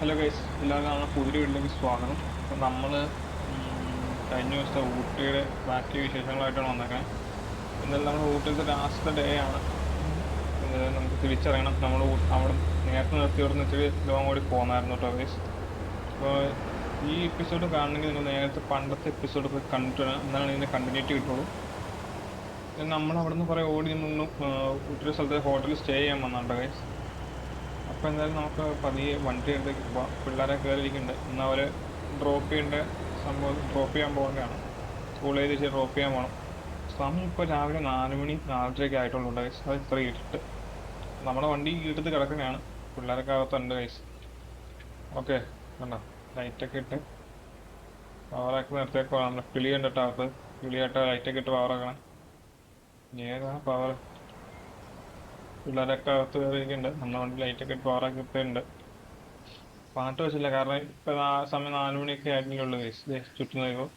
Hello guys എല്ലാവർക്കും നമ്മുടെ പുതിയ വീട്ടിലേക്ക് സ്വാഗതം. അപ്പം നമ്മൾ കഴിഞ്ഞ ദിവസത്തെ ഊട്ടിയുടെ ബാക്കി വിശേഷങ്ങളായിട്ടാണ് വന്നേക്കുന്നത് എന്നാലും നമ്മുടെ ഊട്ടിയിലത്തെ ലാസ്റ്റ് ഡേ ആണ്. നമുക്ക് തിരിച്ചറിയണം. നമ്മൾ അവിടെ നേരത്തെ നിർത്തി നിന്ന് ഇച്ചിരി ലോങ് ഓടി പോകുന്നായിരുന്നു കേട്ടോ ഗൈസ് അപ്പോൾ ഈ എപ്പിസോഡ് കാണണമെങ്കിൽ നിങ്ങൾ നേരത്തെ പണ്ടത്തെ എപ്പിസോഡ് പോയി കണ്ടിട്ട് എന്നാണ് ഇതിന്റെ കണ്ടിന്യൂറ്റി കിട്ടുള്ളൂ. നമ്മൾ അവിടെ നിന്ന് കുറേ ഓടി നിന്ന് ഊട്ടിയുടെ സ്ഥലത്ത് ഹോട്ടലിൽ സ്റ്റേ ചെയ്യാൻ വന്നിട്ടുണ്ട് ഗൈസ് അപ്പോൾ എന്തായാലും നമുക്ക് പതിയെ വണ്ടി എടുത്ത് പോവാം പിള്ളേരെ കയറിയിരിക്കുന്നുണ്ട് എന്നാൽ അവർ ഡ്രോപ്പ് ചെയ്യേണ്ട സംഭവം ഡ്രോപ്പ് ചെയ്യാൻ സ്കൂൾ സ്കൂളിൽ തിരിച്ച് ഡ്രോപ്പ് ചെയ്യാൻ പോകണം സമയം ഇപ്പോൾ രാവിലെ നാല് മണി നാലരയൊക്കെ ആയിട്ടുള്ളൂ ഗൈസ് അത് ഇത്ര ഇരുട്ട്. നമ്മുടെ വണ്ടി എടുത്ത് കിടക്കുന്നതാണ് പിള്ളേരൊക്കെ അകത്തുണ്ട് ഗൈസ് ഓക്കെ കണ്ടോ? ലൈറ്റൊക്കെ ഇട്ട് പവറാക്കി നിർത്തിയൊക്കെ നമ്മൾ കിളി കണ്ടിട്ട് അകത്ത് കിളിയായിട്ട് ലൈറ്റൊക്കെ ഇട്ട് പവറാക്കണം ഏതാ പവർ പിള്ളേരൊക്കെ അകത്ത് കയറിയിരിക്കുന്നുണ്ട്. നമ്മുടെ വണ്ടി ലൈറ്റൊക്കെ ഇട്ട് നിർത്തിയിട്ടുണ്ട് പാട്ട് വെച്ചില്ല. കാരണം ഇപ്പം ആ സമയം നാല് മണിയൊക്കെ ആയിട്ടല്ലേ ഉള്ളൂ ദേ ചുറ്റും നോക്കുമ്പോൾ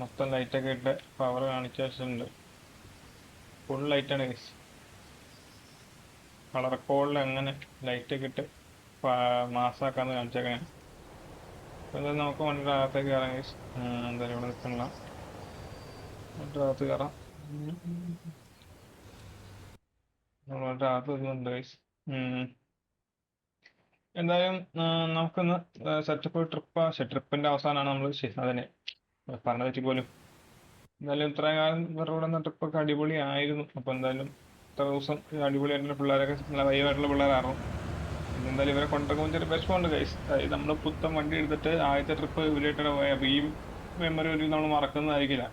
മൊത്തം ലൈറ്റൊക്കെ ഇട്ട് പവർ കാണിച്ചു വെച്ചിട്ടുണ്ട്. ഫുൾ ലൈറ്റാണ് ഗൈസ് കളർ കോളിൽ അങ്ങനെ ലൈറ്റൊക്കെ ഇട്ട് മാസാക്കാന്ന് കാണിച്ചേക്കാൻ എന്തായാലും നമുക്ക് വണ്ടിയുടെ അകത്തേക്ക് കയറാം ഗൈസ് എന്തായാലും ഇവിടെ നിൽക്കണില്ല വണ്ടിയുടെ അകത്ത് കയറാം. എന്തായാലും നമുക്കൊന്ന് സെറ്റപ്പ് ട്രിപ്പ് ട്രിപ്പിന്റെ അവസാനമാണ് നമ്മൾ അതന്നെ പറഞ്ഞ പറ്റി പോലും. എന്തായാലും ഇത്രയും കാലം ഇവരുടെ കൂടെ ട്രിപ്പൊക്കെ അടിപൊളിയായിരുന്നു അപ്പൊ എന്തായാലും ഇത്ര ദിവസം അടിപൊളിയായിട്ടുള്ള പിള്ളേരൊക്കെ നല്ല വൈവായിട്ടുള്ള പിള്ളേരായിരുന്നു. എന്തായാലും ഇവരെ കൊണ്ടൊക്കെ ചെറിയ വിഷമമുണ്ട് ഗൈസ് അതായത് നമ്മൾ പുത്തൻ വണ്ടി എടുത്തിട്ട് ആദ്യത്തെ ട്രിപ്പ് ഇവരായിട്ട് പോയ ഈ മെമ്മറി ഒരു നമ്മൾ മറക്കുന്നതായിരിക്കില്ല.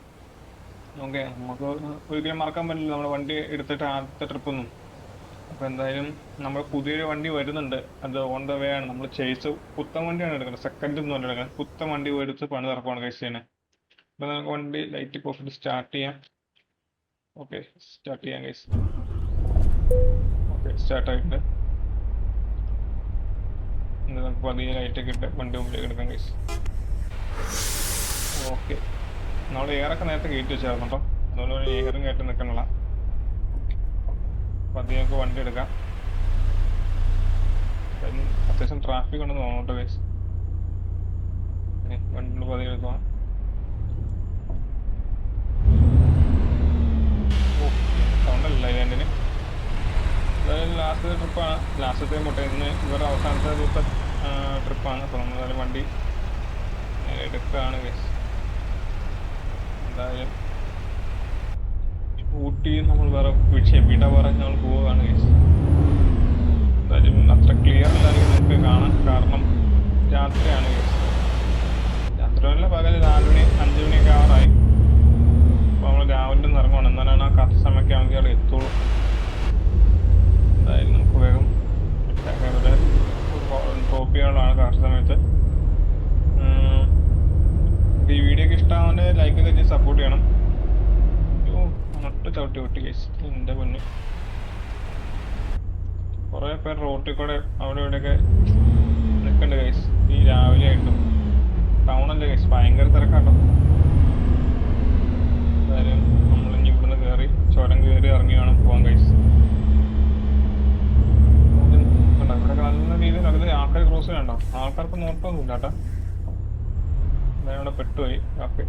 ഓക്കെ നമുക്ക് ഒരിക്കലും മറക്കാൻ പറ്റില്ല. നമ്മുടെ വണ്ടി എടുത്തിട്ട് ആദ്യത്തെ ട്രിപ്പൊന്നും അപ്പോൾ എന്തായാലും നമ്മൾ പുതിയൊരു വണ്ടി വരുന്നുണ്ട്. അത് ഓൺ ദ വേ ആണ്. നമ്മൾ ചേസ് പുത്തൻ വണ്ടിയാണ് എടുക്കുന്നത്. സെക്കൻഡ് ഒന്നും അല്ല എടുക്കുന്നത്. പുത്തൻ വണ്ടി എടുത്ത് പണി നടക്കുവാണ് കഴിച്ച് ചെയ്യുന്നത്. അപ്പോൾ നമുക്ക് വണ്ടി ലൈറ്റ് പോയിട്ട് സ്റ്റാർട്ട് ചെയ്യാം. ഓക്കെ സ്റ്റാർട്ട് ചെയ്യാം ഗൈസ് ഓക്കെ സ്റ്റാർട്ട് ആയിട്ടുണ്ട്. നമുക്ക് പതിയെ ലൈറ്റൊക്കെ ഇട്ട് വണ്ടി മുമ്പിലേക്ക് എടുക്കാം ഗൈസ് ഓക്കെ നമ്മൾ എയറൊക്കെ നേരത്തെ കയറ്റി വെച്ചായിരുന്നു കേട്ടോ. അതുകൊണ്ട് എയറും കയറ്റി നിൽക്കണില്ല. പതിയെ നമുക്ക് വണ്ടി എടുക്കാം. അത്യാവശ്യം ട്രാഫിക് ഉണ്ടെന്ന് തോന്നുന്നു കേട്ടോ ഗൈസ് വണ്ടി പതിയെ എടുക്കാം സൗണ്ടല്ല ഇതിന് അതായത് ലാസ്റ്റ് ട്രിപ്പാണ് ലാസ്റ്റത്തെ മുട്ടയിന്ന് ഇവരുടെ അവസാനത്തെ ദിവസത്തെ ട്രിപ്പാണ് അപ്പോൾ നമ്മൾ വണ്ടി എടുക്കുകയാണ് ഗൈസ് എന്തായാലും ഊട്ടി നമ്മൾ വേറെ വിഷയം വിട പറഞ്ഞ നമ്മൾ പോവുകയാണ് എന്തായാലും അത്ര ക്ലിയർ അല്ലായിരിക്കും നമുക്ക് കാണാൻ കാരണം രാത്രിയാണ് രാത്രിയല്ല പകൽ നാലുമണി അഞ്ച് മണിയൊക്കെ ആറായി അപ്പോൾ നമ്മൾ രാവിലെ ഇറങ്ങണം. എന്നാലാണ് ആ കറക്റ്റ് സമയമൊക്കെ ആണെങ്കിൽ അവിടെ എത്തുള്ളൂ. എന്തായാലും നമുക്ക് വേഗം ഡ്രോപ്പ് ചെയ്യാനുള്ളതാണ് കറക്റ്റ് സമയത്ത്. ഈ വീഡിയോക്ക് ഇഷ്ടമാവുന്ന ലൈക്ക് ചെയ്ത് സപ്പോർട്ട് ചെയ്യണം. നട്ട് ചവിട്ടി വിട്ട് കേസ് എന്റെ പൊന്ന്. കുറേ പേർ റോട്ടിൽ കൂടെ അവിടെ ഇവിടെയൊക്കെ നിൽക്കണ്ട് കേസ് ഈ രാവിലെ ആയിട്ടും. ടൗണല്ലേ കേസ് ഭയങ്കര തിരക്കാട്ടോ. എന്തായാലും നമ്മളിനി ഇവിടുന്ന് കയറി ചുരം കയറി ഇറങ്ങി വേണം പോകാൻ കേസ് ഇവിടെ നല്ല രീതിയിൽ അതിൽ ആൾക്കാർ ക്രോസ് ചെയ്യണ്ടോ ആൾക്കാർക്ക് നോട്ടൊന്നുമില്ല കേട്ടാ ഞാൻ ഇവിടെ പെട്ടുപോയി. ഓക്കെ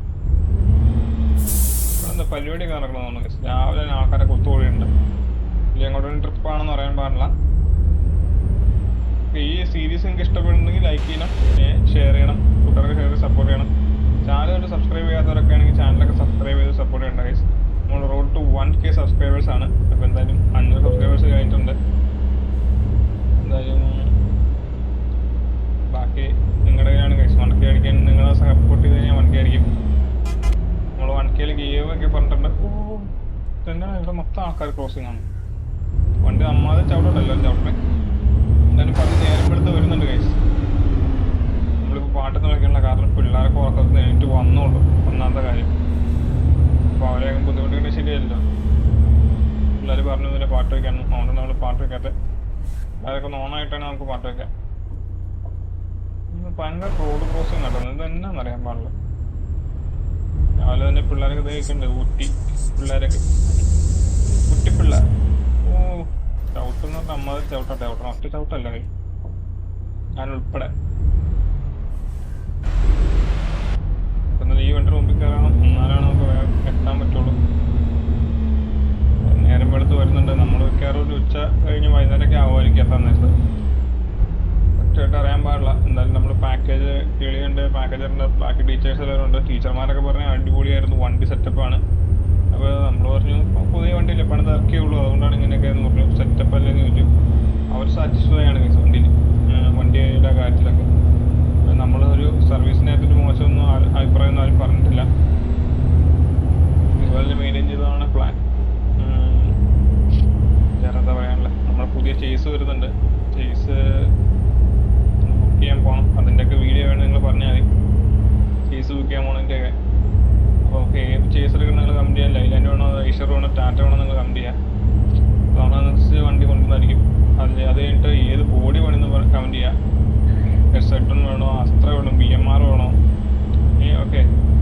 എന്താ പരിപാടിയൊക്കെ നടക്കണമെന്ന് തോന്നുന്നു. രാവിലെ ആൾക്കാരെ കൊത്തുകൂടിയുണ്ട് ഇനി ട്രിപ്പ് ട്രിപ്പാണെന്ന് പറയാൻ പാടില്ല. ഈ സീരീസ് നിങ്ങൾക്ക് ഇഷ്ടപ്പെടുന്നെങ്കിൽ ലൈക്ക് ചെയ്യണം ഷെയർ ചെയ്യണം കൂട്ടുകാർക്ക് ഷെയർ സപ്പോർട്ട് ചെയ്യണം. ചാനൽ സബ്സ്ക്രൈബ് ചെയ്യാത്തവരൊക്കെ ആണെങ്കിൽ ചാനലൊക്കെ സബ്സ്ക്രൈബ് ചെയ്ത് സപ്പോർട്ട് ചെയ്യേണ്ട ഗൈസ് നമ്മൾ റോഡ് ടു വൺ കെ ആണ്. അപ്പോൾ എന്തായാലും അഞ്ഞൂറ് സബ്സ്ക്രൈബേഴ്സ് കഴിഞ്ഞിട്ടുണ്ട് എന്തായാലും ബാക്കി നിങ്ങളുടെ കയ്യിലാണ് ഗൈസ് വൺ കെ അടിക്കാൻ നിങ്ങളെ സപ്പോർട്ട് ചെയ്ത് കഴിഞ്ഞാൽ വൺ കെ അടിക്കും നമ്മൾ വൺ കെയിൽ ഗീവ് ഒക്കെ പറഞ്ഞിട്ടുണ്ട് ഓ തന്നെ ഇവിടെ മൊത്തം ആൾക്കാർ ക്രോസിംഗ് ആണ്. വണ്ടി അമ്മാതെ ചവിട്ടല്ലോ ചവിട്ടണേ. എന്തായാലും പതി നേരം എടുത്ത് വരുന്നുണ്ട് കൈസ് നമ്മളിപ്പോൾ പാട്ടൊന്നും വിളിക്കാനുള്ള കാരണം പിള്ളേരൊക്കെ ഉറക്കത്ത് നേരിട്ട് വന്നോളൂ. ഒന്നാമത്തെ കാര്യം. അപ്പോൾ അവരെ ബുദ്ധിമുട്ടിക്കേണ്ട ശരിയല്ലോ പിള്ളേർ പറഞ്ഞു ഇതിലെ പാട്ട് വയ്ക്കാനും അതുകൊണ്ട് നമ്മൾ പാട്ട് വയ്ക്കാത്ത അതൊക്കെ നോണായിട്ടാണ് നമുക്ക് പാട്ട് വയ്ക്കാം ഭയങ്കര റോഡ് ക്രോസിങ് നടന്നത് ഇത് എന്നാന്നറിയാൻ പാടില്ല. രാവിലെ തന്നെ പിള്ളേരൊക്കെ ഉപയോഗിക്കുന്നുണ്ട് ഊട്ടി പിള്ളേരൊക്കെ. കുട്ടി പിള്ളേർ. ഓ എന്ന് പറഞ്ഞാൽ അമ്മ ചവിട്ടട്ടെ ചവിട്ടണം ഒറ്റ ചവിട്ടല്ല ഞാൻ ഉൾപ്പെടെ. ഈ വണ്ടി മുമ്പിൽ കയറണം. എന്നാലാണ് നമുക്ക് പറ്റുള്ളൂ നേരം വെളുത്ത് വരുന്നുണ്ട് നമ്മൾ മിക്കവാറും ഒരു ഉച്ച കഴിഞ്ഞ് വൈകുന്നേരമൊക്കെ ആവുമായിരിക്കും എത്താൻ നേരത്ത് കറക്റ്റായിട്ട് അറിയാൻ പാടില്ല എന്തായാലും നമ്മൾ പാക്കേജ് പാക്കേജറുണ്ട് ബാക്കി ടീച്ചേഴ്സ് എല്ലാവരും ഉണ്ട്. ടീച്ചർമാരൊക്കെ പറഞ്ഞ അടിപൊളിയായിരുന്നു. വണ്ടി സെറ്റപ്പ് ആണ്. അപ്പോൾ നമ്മൾ പറഞ്ഞു പുതിയ വണ്ടിയില്ലേ? പണിത് ഇറക്കിയേ ഉള്ളൂ. അതുകൊണ്ടാണ് ഇങ്ങനെയൊക്കെ എന്ന് പറഞ്ഞു. സെറ്റപ്പ് അല്ലേന്ന് ചോദിച്ചു. അവർ സാറ്റിസ്ഫൈ ആണ് മീൻസ് വണ്ടിയിൽ. വണ്ടിയുടെ കാര്യത്തിലൊക്കെ. നമ്മൾ ഒരു സർവീസിനെ പറ്റി മോശമൊന്നും അഭിപ്രായം ഒന്നും ആരും പറഞ്ഞിട്ടില്ല ഇതുപോലെ മെയിന്റെയിൻ ചെയ്തതാണ് പ്ലാൻ വേറെ എന്താ പറയാനുള്ളത് നമ്മുടെ പുതിയ ചേസ് വരുന്നുണ്ട് ചേസ് ബുക്ക് ചെയ്യാൻ പോകണം അതിന്റെയൊക്കെ വീഡിയോ വേണം നിങ്ങൾ പറഞ്ഞാൽ മതി ചേസ് ബുക്ക് ചെയ്യാൻ പോകണതിന്റെയൊക്കെ അപ്പോൾ ഓക്കെ ഏത് ചേസ് എടുക്കണം നിങ്ങൾ കമന്റ് ചെയ്യാം ലൈലാൻഡ് വേണോ ഐഷർ വേണോ ടാറ്റ വേണോ നിങ്ങൾ കമന്റ് ചെയ്യാം അപ്പോൾ അതനുസരിച്ച് വണ്ടി കൊണ്ടുവന്നായിരിക്കും അതിൽ അത് കഴിഞ്ഞിട്ട് ഏത് ബോഡി വേണമെന്ന് കമന്റ് ചെയ്യാം എസ് എട്ടൺ വേണോ അസ്ത്ര വേണോ ബി എം ആർ വേണോ ഏ ഓക്കെ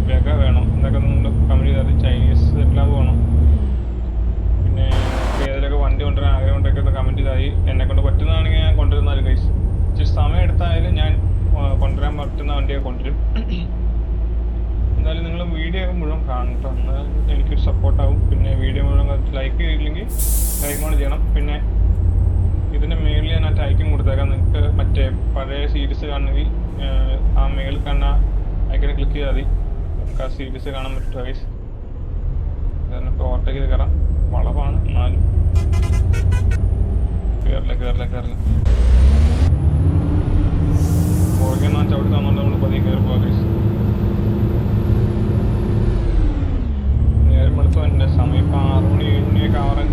വെഗ വേണോ എന്നൊക്കെ നിങ്ങൾ കമന്റ് ചെയ്താൽ ചൈനീസ് എല്ലാം വേണോ പിന്നെ ഏതിലൊക്കെ വണ്ടി കൊണ്ടുവരാൻ ആഗ്രഹം ഉണ്ടെങ്കിൽ ഒന്ന് കമന്റ് ചെയ്താൽ എന്നെ കൊണ്ട് പറ്റുന്നതാണെങ്കിൽ ഞാൻ കൊണ്ടുവരുന്നാലും കൈസ് ഇച്ചിരി സമയം എടുത്തായാലും ഞാൻ ആ, കൊണ്ടുവരാൻ പറ്റുന്ന വണ്ടിയൊക്കെ കൊണ്ടുവരും എന്തായാലും നിങ്ങൾ വീഡിയോ മുഴുവൻ കാണണം കേട്ടോ എന്നാലും എനിക്കൊരു സപ്പോർട്ടാവും പിന്നെ വീഡിയോ മുഴുവൻ ലൈക്ക് ചെയ്തില്ലെങ്കിൽ ലൈക്ക് കൂടെ ചെയ്യണം പിന്നെ ഇതിന്റെ മേളിൽ ഞാൻ ആ ടൈക്കും കൊടുത്തേക്കാം നിങ്ങൾക്ക് മറ്റേ പഴയ സീരീസ് കാണണമെങ്കിൽ ആ മേളിൽ കാണുന്ന ഐക്കനെ ക്ലിക്ക് ചെയ്താൽ മതി. നമുക്ക് ആ സീരീസ് കാണാൻ പറ്റും ഗൈസ് നമുക്ക് ഓവർടേക്ക് ചെയ്ത് കയറാം വളവാണ് എന്നാലും. കയറില്ല കയറില്ല കയറില്ല പുറകെ ഞാൻ ചവിട്ടി തന്നുകൊണ്ട് നമ്മൾ പതിയെ കയറി പോകാം ഗൈസ് നേരം സമയം ഇപ്പം ആറ് മണി ഏഴ് മണിയൊക്കെ ആവാറാൻ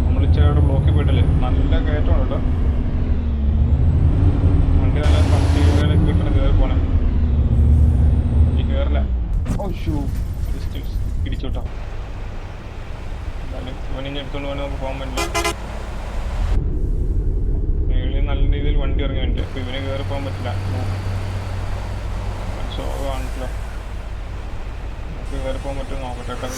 നമ്മൾ ഇച്ചിരി ബ്ലോക്കിൽ പോയിട്ടില്ലേ? നല്ല കയറ്റമാണ് കേട്ടോ വണ്ടി നല്ല പത്ത് രൂപയിലൊക്കെ കിട്ടണം കയറി പോണേ ഈ കയറില്ല ഓ ഷൂ ജസ്റ്റ് ഇടിച്ചു കേട്ടോ എന്തായാലും ഇവനിഞ്ഞ് എടുത്തോണ്ട് പോകാൻ നമുക്ക് പോകാൻ പറ്റില്ല. മേളിൽ നല്ല രീതിയിൽ വണ്ടി ഇറങ്ങി വണ്ടി. അപ്പോൾ ഇവനെ കയറി പോകാൻ പറ്റില്ല. ആണല്ലോ നമുക്ക് കയറി പോകാൻ പറ്റുമോ നോക്കട്ടെ കേട്ടോ.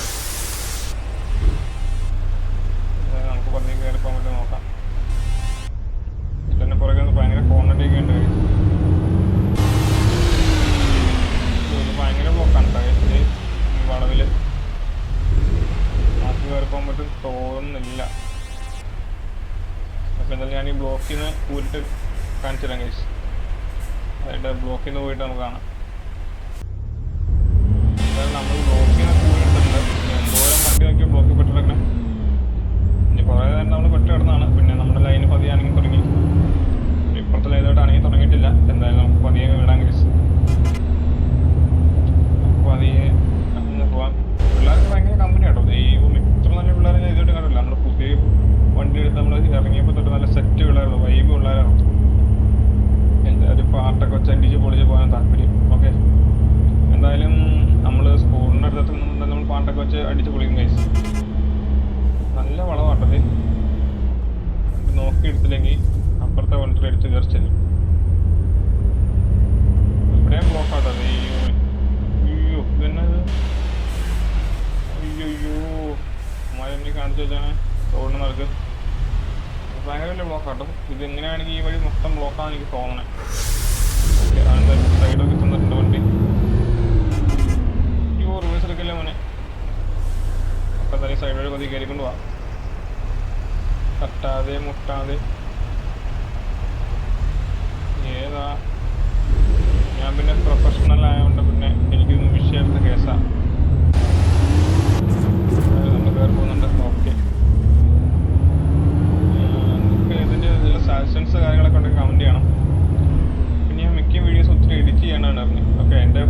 ഊരിട്ട് കാണിച്ചു തരാം ഗൈസ് അതിന്റെ ബ്ലോക്കിൽ നിന്ന് പോയിട്ട് നമുക്ക് കാണാം എന്തായാലും നമ്മൾ ബ്ലോക്കിൽ നിന്ന് ഊരിട്ടിട്ടുണ്ട് എന്തോരം വണ്ടി നോക്കി ബ്ലോക്കിൽ പെട്ടിടക്കണേ ഇനി കുറേ നേരം നമ്മൾ പെട്ട് കിടന്നാണ് പിന്നെ നമ്മുടെ ലൈന് പതിയെ അനങ്ങി തുടങ്ങി ഇപ്പുറത്തെ ലൈനായിട്ട് അനങ്ങി തുടങ്ങിയിട്ടില്ല എന്തായാലും നമുക്ക് പതിയെ വിടാൻ ഗൈസ് പതിയെ അങ്ങ് പോവാം പിള്ളേർക്ക് ഭയങ്കര കമ്പനി കേട്ടോ ദൈവം ഇത്ര നല്ല പിള്ളേരെ ഞാൻ ഇതുമായിട്ട് കണ്ടില്ല നമ്മൾ പുതിയ വണ്ടി എടുത്ത് നമ്മൾ ഇറങ്ങിയപ്പോൾ തൊട്ട് നല്ല സെറ്റ് പിള്ളേരാണ് വൈബ് പിള്ളേരാണ് എന്തായാലും പാട്ടൊക്കെ വെച്ച് അടിച്ച് പൊളിച്ച് പോകാൻ താല്പര്യം ഓക്കെ എന്തായാലും നമ്മൾ സ്കൂളിന്റെ അടുത്ത് നിന്ന് നമ്മൾ പാട്ടൊക്കെ വെച്ച് അടിച്ച് പൊളിക്കും ഗൈസ് നല്ല വളമാട്ടത്. നോക്കി എടുത്തില്ലെങ്കിൽ അപ്പുറത്തെ വണ്ടി അടിച്ച് കയറി ചെല്ലും. ഇവിടെയും ബ്ലോക്കാട്ടത് അയ്യോ. അയ്യോ ഇതെന്നത് അയ്യോ അയ്യോ. എനിക്ക് കാണിച്ചു വെച്ചാണ് റോഡിന് നടക്ക് ഭയങ്കര വലിയ ബ്ലോക്ക് ഇത് എങ്ങനെയാണെങ്കിൽ ഈ വഴി മൊത്തം ബ്ലോക്കാന്ന് എനിക്ക് തോന്നണേ. സൈഡൊക്കെ തന്നിട്ടുണ്ട് വണ്ടി അയ്യോ റിവേഴ്സ് എടുക്കല്ലേ മോനെ ഒക്കെ പതി കയറിക്കൊണ്ട് പോവാം തട്ടാതെ മുട്ടാതെ. ഏതാ? ഞാൻ പിന്നെ പ്രൊഫഷണൽ ആയതുകൊണ്ട് പിന്നെ എനിക്കൊന്നും വിഷയമില്ലാത്ത കേസാണ് നമ്മൾ കയറി പോകുന്നുണ്ട്. ഓക്കെ. നമുക്ക് ഇതിന്റെ സജഷൻസ് കാര്യങ്ങളൊക്കെ ഉണ്ടെങ്കിൽ കമന്റ് ചെയ്യണം. പിന്നെ ഞാൻ മിക്ക വീഡിയോസ് ഒത്തിരി എഡിറ്റ് ചെയ്യാനാണ് അറിഞ്ഞു ഓക്കെ എന്റെ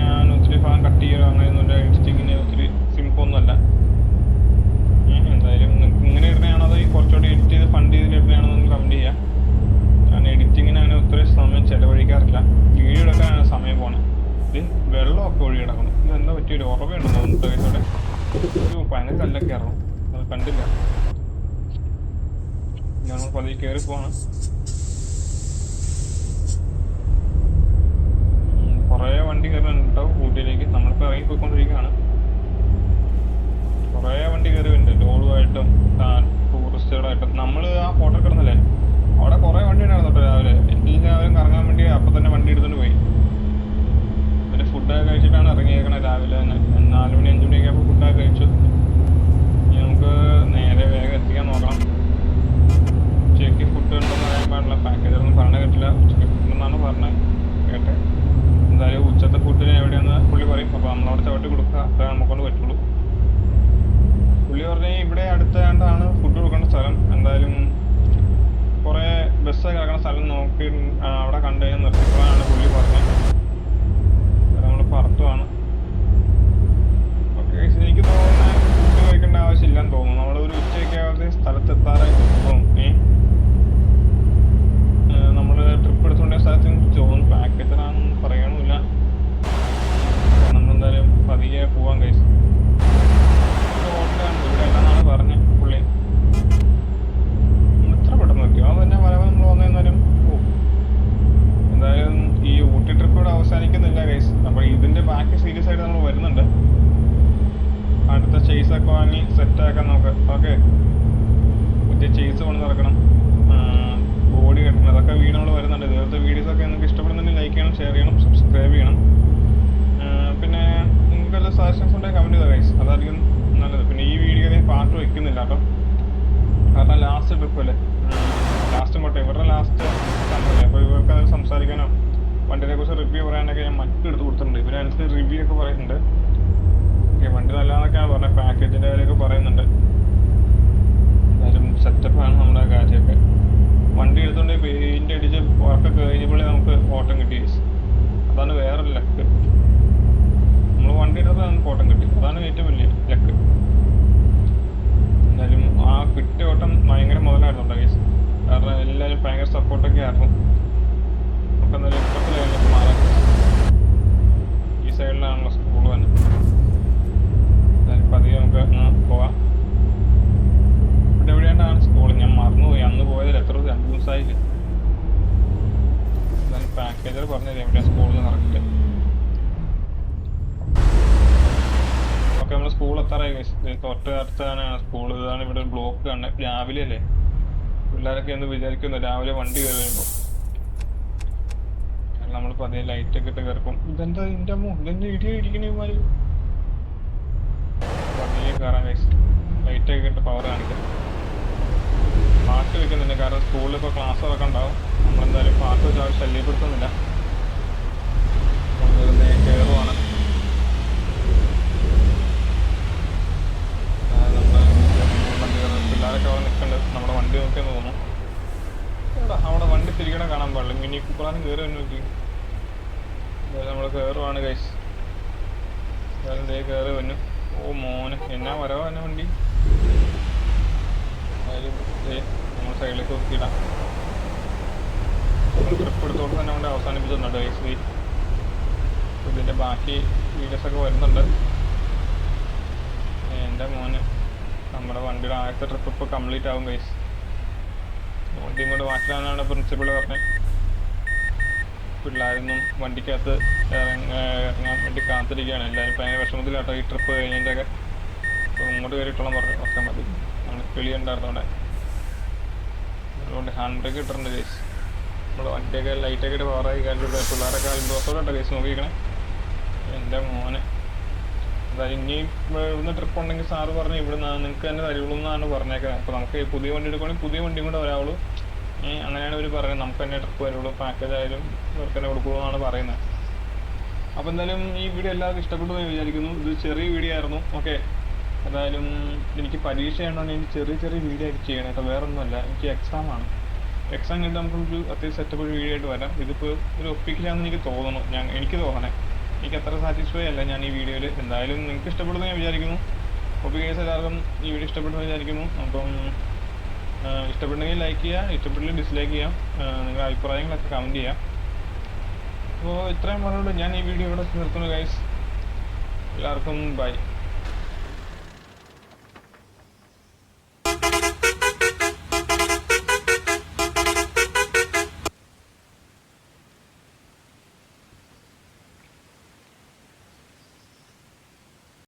ഞാൻ ഒത്തിരി ഭാഗം കട്ട് ചെയ്യുക അങ്ങനെയൊന്നും എഡിറ്റിങ്ങിന് ഒത്തിരി സിമ്പിളൊന്നുമല്ല എന്തായാലും നിങ്ങൾക്ക് ഇങ്ങനെ ഇടുന്നതാണോ അതോ ഈ കുറച്ചുകൂടി എഡിറ്റ് ചെയ്ത് ഫണ്ട് ചെയ്ത് ഇടുന്നതാണോ എന്ന് കമന്റ് ചെയ്യാം ഞാൻ എഡിറ്റിങ്ങിന് അങ്ങനെ ഒത്തിരി സമയം ചിലവഴിക്കാറില്ല വീഡിയോ എടുക്കാനാണ് സമയം പോണത് ഇത് വെള്ളമൊക്കെ ഒഴുകി കിടക്കുന്നു ഇത് എന്താ പറ്റിയൊരു ഉറവുണ്ടെന്ന് ഒരു ഭയങ്കര കല്ലൊക്കെ ഇറങ്ങും അത് കണ്ടില്ല ഞാൻ പതിയെ കയറി പോവാണ് കുറേ വണ്ടി കയറുന്നുണ്ട് ഊട്ടിയിലേക്ക് നമ്മളിപ്പോൾ ഇറങ്ങിപ്പോയിക്കൊണ്ടിരിക്കുകയാണ് കുറേ വണ്ടി കയറി വരുന്നുണ്ട് ലോഡുമായിട്ടും ടൂറിസ്റ്റുകളായിട്ടും നമ്മൾ ആ ഫോട്ടോ കിടന്നില്ലേ? അവിടെ കുറേ വണ്ടി ഉണ്ടായിരുന്നു കേട്ടോ രാവിലെ. എല്ലാവരും കറങ്ങാൻ വേണ്ടി അപ്പൊ തന്നെ വണ്ടി എടുത്തുകൊണ്ട് പോയി. ഫുഡൊക്കെ കഴിച്ചിട്ടാണ് ഇറങ്ങിയേക്കണത് രാവിലെ തന്നെ. നാല് മണി അഞ്ചു മണിയൊക്കെ ആയപ്പോൾ ഫുഡൊക്കെ കഴിച്ചു. ഇനി നമുക്ക് നേരെ വേഗം എത്തിക്കാൻ നോക്കണം. ഉച്ചയ്ക്ക് ഫുഡ് ഉണ്ടെന്ന് പറയാൻ പാടില്ല പാക്കേജൊന്നും പറഞ്ഞ കേട്ടില്ല ഉച്ചയ്ക്ക് ഫുഡ് ഉണ്ടെന്നാണ് പറഞ്ഞത് കേട്ടെ എന്തായാലും ഉച്ചത്തെ ഫുഡിന് എവിടെയാന്ന് പുള്ളി പറയും അപ്പോൾ നമ്മളവിടെ ചവിട്ടി കൊടുക്കുക അത്രേ നമുക്കൊണ്ട് പറ്റുള്ളൂ പുള്ളി പറഞ്ഞ ഇവിടെ അടുത്താണ്ടാണ് ഫുഡ് കൊടുക്കേണ്ട സ്ഥലം എന്തായാലും കുറേ ബസ് കിടക്കുന്ന സ്ഥലം നോക്കി ആ, അവിടെ കണ്ടു കഴിഞ്ഞാൽ നിർത്തിക്കൊള്ളാനാണ് പുള്ളി പറഞ്ഞത് നമ്മൾ പുറത്തുമാണ് ഓക്കെ എനിക്ക് തോന്നുന്നത് ഫുഡ് കഴിക്കേണ്ട ആവശ്യമില്ലെന്ന് തോന്നുന്നു നമ്മളൊരു ഉച്ചയൊക്കെ ആവാതെ സ്ഥലത്തെത്താറായി തോന്നും ഏ നമ്മൾ ട്രിപ്പ് എടുത്തുകൊണ്ട സ്ഥലത്ത് എനിക്ക് തോന്നുന്നു പാക്കേജിലാണെന്ന് പറയണമില്ല നമ്മളെന്തായാലും പതിയെ പോവാൻ കഴിച്ചു ഹോട്ടലാണ് ഇവിടെ അല്ലെന്നാണ് പറഞ്ഞത് പുള്ളി എത്ര പെട്ടെന്ന് എത്തിയോ അത് തന്നെ വരവ് നമ്മൾ വന്നെന്നാലും ഓ എന്തായാലും ഈ ഊട്ടി ട്രിപ്പ് ഇവിടെ അവസാനിക്കുന്നില്ല ഗൈസ് അപ്പോൾ ഇതിന്റെ ബാക്കി സീരിയസ് ആയിട്ട് നമ്മൾ വരുന്നുണ്ട് അടുത്ത ചേസ് ഒക്കെ വാങ്ങി നമുക്ക് ഓക്കെ. മറ്റേ ചേസ് കൊണ്ട് നടക്കണം. ബോഡി കെട്ടണം. അതൊക്കെ വീഡിയോകൾ വരുന്നുണ്ട്. ഇതുപോലത്തെ വീഡിയോസ് ഒക്കെ നിങ്ങൾക്ക് ഇഷ്ടപ്പെടുന്നുണ്ടെങ്കിൽ ലൈക്ക് ചെയ്യണം ഷെയർ ചെയ്യണം സബ്സ്ക്രൈബ് ചെയ്യണം. പിന്നെ നിങ്ങൾക്ക് വല്ല സജഷൻസ് ഉണ്ടെങ്കിൽ കമന്റ് ചെയ്താൽ ഗൈസ് അതായിരിക്കും നല്ലത്. പിന്നെ ഈ വീഡിയോ ഞാൻ പാട്ട് വയ്ക്കുന്നില്ല കേട്ടോ. കാരണം ലാസ്റ്റ് ട്രിപ്പ് അല്ലേ? ലാസ്റ്റ് പോട്ടെ. ഇവരുടെ ലാസ്റ്റ് സംഭവമല്ലേ അപ്പോൾ ഇവർക്ക് അത് സംസാരിക്കാനോ വണ്ടിനെ കുറിച്ച് റിവ്യൂ പറയാനൊക്കെ ഞാൻ മറ്റെടുത്ത് കൊടുത്തിട്ടുണ്ട്. ഇവരനുസരിച്ച് റിവ്യൂ ഒക്കെ പറയുന്നുണ്ട് ഓക്കെ വണ്ടി നല്ലതാന്നൊക്കെയാണ് പറഞ്ഞത് പാക്കേജിന്റെ കാര്യമൊക്കെ പറയുന്നുണ്ട് എന്തായാലും സെറ്റപ്പാണ് നമ്മുടെ കാര്യമൊക്കെ വണ്ടി എടുത്തുകൊണ്ട് പെയിന്റ് അടിച്ച് വർക്ക് കഴിഞ്ഞപ്പോഴേ നമുക്ക് ഓട്ടം കിട്ടി അതാണ് വേറെ ലക്ക് നമ്മൾ വണ്ടി എടുത്തപ്പോൾ നമുക്ക് ഓട്ടം കിട്ടി അതാണ് ഏറ്റവും വലിയ ലക്ക് എന്തായാലും ആ കിട്ടിയ ഓട്ടം ഭയങ്കര മുതലായിരുന്നു ഗൈസ് കാരണം എല്ലാവരും ഭയങ്കര സപ്പോർട്ടൊക്കെ ആയിരുന്നു നമുക്ക് എന്തായാലും ഇപ്പത്തിൽ കഴിഞ്ഞിട്ട് മാറാം സൈഡിലാണല്ലോ സ്കൂൾ തന്നെ. അതിപ്പോൾ പതിയെ നമുക്ക് പോവാം. ഇവിടെ എവിടെയാണ്ടാണ് സ്കൂൾ ഞാൻ മറന്നുപോയി. അന്ന് പോയതിൽ എത്ര രണ്ട് ദിവസമായില്ല? പാക്കേജർ പറഞ്ഞത് എവിടെയാണ് സ്കൂളിൽ കറക്റ്റ് ഓക്കെ നമ്മൾ സ്കൂൾ എത്താറായി തൊട്ട് അടുത്താണ് സ്കൂൾ ഇതാണ് ഇവിടെ ബ്ലോക്ക് കാണുന്നത് രാവിലെ അല്ലേ പിള്ളേരൊക്കെ എന്ന് വിചാരിക്കുന്നു രാവിലെ വണ്ടി കയറി വരുമ്പോൾ നമ്മൾ പതിയെ ലൈറ്റ് ഒക്കെ ഇട്ട് കയറിപ്പം ഇതെന്താ ഇതിന്റെ അമ്മോ ഇതെന്താ ഇടി ഇടിക്കണേ പതിയെ കയറാൻ ലൈറ്റ് ഒക്കെ ഇട്ട് പവർ കാണിക്കാം. പാട്ട് വെക്കുന്നുണ്ട് കാരണം സ്കൂളിൽ ഇപ്പോൾ ക്ലാസ്സുകളൊക്കെ ഉണ്ടാവും. നമ്മളെന്തായാലും പാട്ട് വെച്ച് ആവശ്യം ശല്യപ്പെടുത്തുന്നില്ല. കയറുവാണ് പിള്ളേരൊക്കെ അവിടെ നിൽക്കുന്നുണ്ട് നമ്മുടെ വണ്ടി നോക്കിയെന്ന് തോന്നുന്നു. അവിടെ വണ്ടി തിരികെ കാണാൻ പാടില്ല. മിനി കുപ്പറാനും കയറി നോക്കി. നമ്മൾ കയറുവാണ് കൈസ് ദേ കയറി വന്നു. ഓ മോനെ. എന്നാ വരവാ എന്നെ വണ്ടി? അതിലും ദേ നമ്മൾ സൈഡിലേക്ക് നോക്കിയിടാം ട്രിപ്പ് എടുത്തോട്ട് തന്നെ കൊണ്ട് അവസാനിപ്പിച്ചിട്ടുണ്ട് ഗൈസ് ഇതിന്റെ ബാക്കി വീഡിയോസ് ഒക്കെ വരുന്നുണ്ട്. എന്റെ മോന്. നമ്മുടെ വണ്ടിയുടെ ആദ്യത്തെ ട്രിപ്പ് ഇപ്പോൾ കംപ്ലീറ്റ് ആവും ഗൈസ് വണ്ടി ഇങ്ങോട്ട് മാറ്റാനാണ് പ്രിൻസിപ്പിൾ പറഞ്ഞത് പിള്ളേരൊന്നും വണ്ടിക്കകത്ത് ഇറങ്ങ- ഇറങ്ങാൻ വേണ്ടി കാത്തിരിക്കുകയാണ്. എല്ലാവരും ഭയങ്കര വിഷമത്തിലാട്ടോ ഈ ട്രിപ്പ് കഴിഞ്ഞതിന്റെയൊക്കെ അപ്പോൾ ഇങ്ങോട്ട് കയറിയിട്ടുള്ള പറഞ്ഞു ഒക്കെ മതി. നമ്മൾ കിളി ഉണ്ടായിരുന്നോടെ അതുകൊണ്ട് ഹാൻഡ് ബ്രേക്ക് ഇട്ടിട്ടുണ്ട് കേസ് നമ്മൾ വണ്ടിയൊക്കെ ലൈറ്റൊക്കെ ഇട്ട് പവറായി കഴിഞ്ഞിട്ട് പിള്ളേരൊക്കെ അത്ഭുതത്തോടെ കേട്ടോ കേസ് നോക്കിയിരിക്കണേ. എന്റെ മോനെ. എന്തായാലും ഇനിയും ഇവിടുന്ന് ട്രിപ്പ് ഉണ്ടെങ്കിൽ സാറ് പറഞ്ഞു ഇവിടുന്ന് നിങ്ങൾക്ക് തന്നെ തരുള്ളൂ എന്നാണ് പറഞ്ഞേക്കുന്നത് അപ്പോൾ നമുക്ക് പുതിയ വണ്ടി എടുക്കുകയാണെങ്കിൽ പുതിയ വണ്ടിയും കൂടെ വരാവുള്ളൂ. അങ്ങനെയാണ് ഇവർ പറയുന്നത്. നമുക്ക് തന്നെ ട്രിപ്പ് വരുള്ളൂ. പാക്കേജ് ആയാലും ഇവർക്ക് തന്നെ കൊടുക്കുള്ളൂ എന്നാണ് പറയുന്നത്. അപ്പോൾ എന്തായാലും ഈ വീഡിയോ എല്ലാവർക്കും ഇഷ്ടപ്പെട്ടു എന്ന് വിചാരിക്കുന്നു. ഇത് ചെറിയ വീഡിയോ ആയിരുന്നു. ഓക്കെ എന്തായാലും എനിക്ക് പരീക്ഷ ആയതുകൊണ്ട് എനിക്ക് ചെറിയ ചെറിയ വീഡിയോ ആയിട്ട് ചെയ്യണം കേട്ടോ. വേറൊന്നുമല്ല. എനിക്ക് എക്സാം ആണ്. എക്സാം കഴിഞ്ഞിട്ട് നമുക്കൊരു അത്യാവശ്യം സെറ്റപ്പ് വീഡിയോ ആയിട്ട് വരാം. ഇതിപ്പോൾ ഒരു ഒപ്പിക്കലാണെന്ന് എനിക്ക് തോന്നുന്നു. ഞാൻ എനിക്ക് തോന്നണേ. എനിക്ക് അത്ര സാറ്റിസ്ഫൈ അല്ല ഞാൻ ഈ വീഡിയോയിൽ എന്തായാലും നിങ്ങൾക്ക് ഇഷ്ടപ്പെടുന്നു ഞാൻ വിചാരിക്കുന്നു. ഒപ്പി കേസ് എല്ലാവർക്കും ഈ വീഡിയോ ഇഷ്ടപ്പെടുന്നു വിചാരിക്കുന്നു. അപ്പം ആ, ഇഷ്ടപ്പെട്ടെങ്കിൽ ലൈക്ക് ചെയ്യുക ഇഷ്ടപ്പെട്ടില്ലെങ്കിൽ ഡിസ്ലൈക്ക് ചെയ്യാം. നിങ്ങളുടെ അഭിപ്രായങ്ങളൊക്കെ കമന്റ് ചെയ്യാം. അപ്പോൾ ഇത്രയും പറഞ്ഞുകൊണ്ട് ഞാൻ ഈ വീഡിയോ ഇവിടെ നിർത്തുന്നു ഗൈസ് എല്ലാവർക്കും ബൈ